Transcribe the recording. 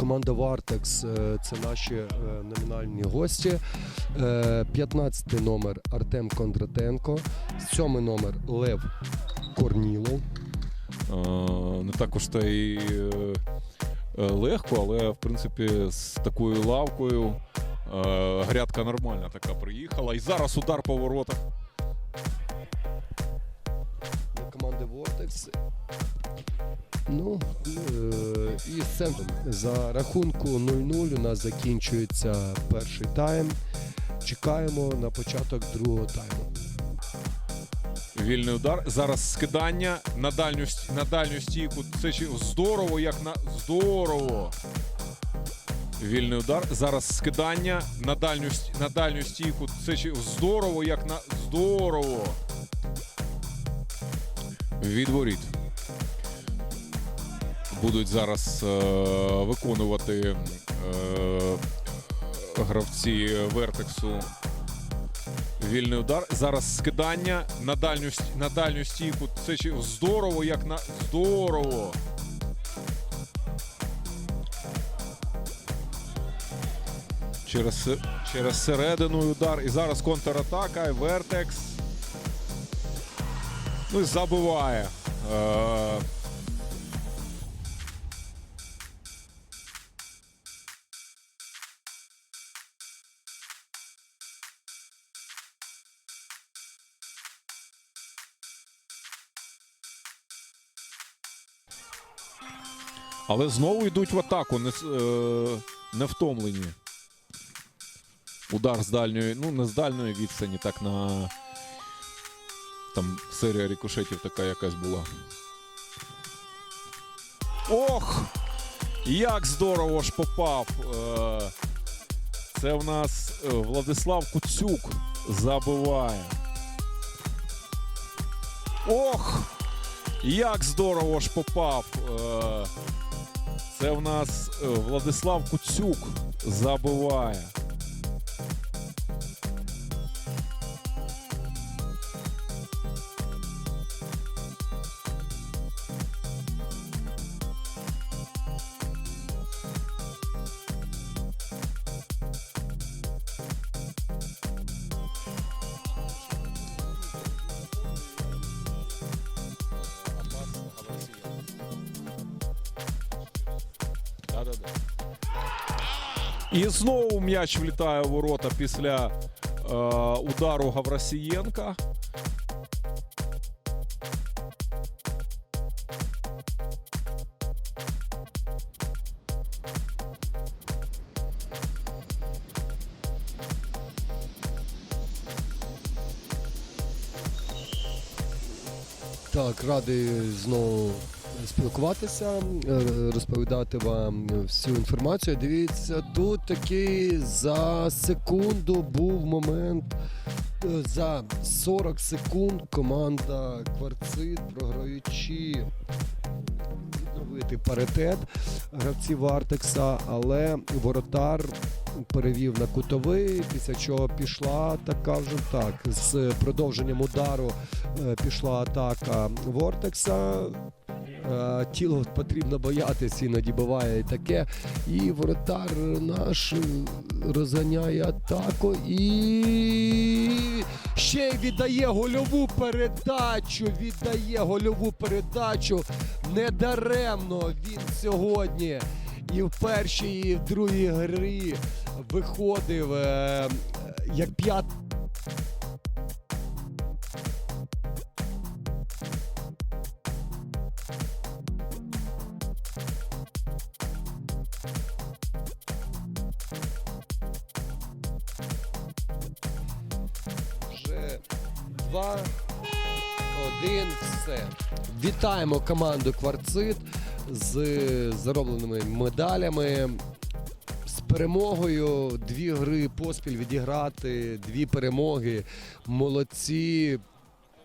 Команда Вартекс е, це наші е, номінальні гості. Е, 15 номер Артем Кондратенко, 7 номер Лев Корнілов. Е, Не також та й е, е, легко, але в принципі з такою лавкою е, грядка нормальна така приїхала. І зараз удар по воротах. команди Vortex. Ну, центром. За рахунку 0-0 у нас закінчується перший тайм. Чекаємо на початок другого тайму. Вільний удар. Зараз скидання на дальню, на дальню стійку. Це здорово, як на здорово. Вільний удар. Зараз скидання на дальню, на дальню стійку. Це здорово, як на здорово. Від воріт. Будуть зараз е, виконувати е, гравці Вертексу Вільний удар. Зараз скидання на дальню, на дальню стійку. Це чи- здорово, як на здорово. Через, через середину удар. І зараз контратака. і Вертекс. Ну і забиває. Е, але знову йдуть в атаку, не, е, не втомлені. Удар з дальньої, ну не з дальньої відстані, так на. Там серія рикошетів така якась була. Ох! Як здорово ж попав! Е, Це в нас е, Владислав Куцюк забиває. Ох! Як здорово ж попав! Це в нас е, Владислав Куцюк забиває. І знову м'яч влітає у ворота після е, удару Гаврасієнка. Так, радий знову спілкуватися, е, розповідати вам всю інформацію. Дивіться, тут такий за секунду був момент. е, За 40 секунд команда Кварцит, програючи відновити паритет гравців Вартекса, але воротар перевів на кутовий, після чого пішла така вже так. З продовженням удару е, пішла атака Вортекса. Е, Тіло потрібно боятися, іноді буває і таке. І воротар наш розганяє атаку і ще й віддає гольову передачу. Віддає гольову передачу. Недаремно він сьогодні і в першій, і в другій грі виходив е, як п'ят. Два, один, все. Вітаємо команду Кварцит з заробленими медалями. З перемогою дві гри поспіль відіграти, дві перемоги. Молодці.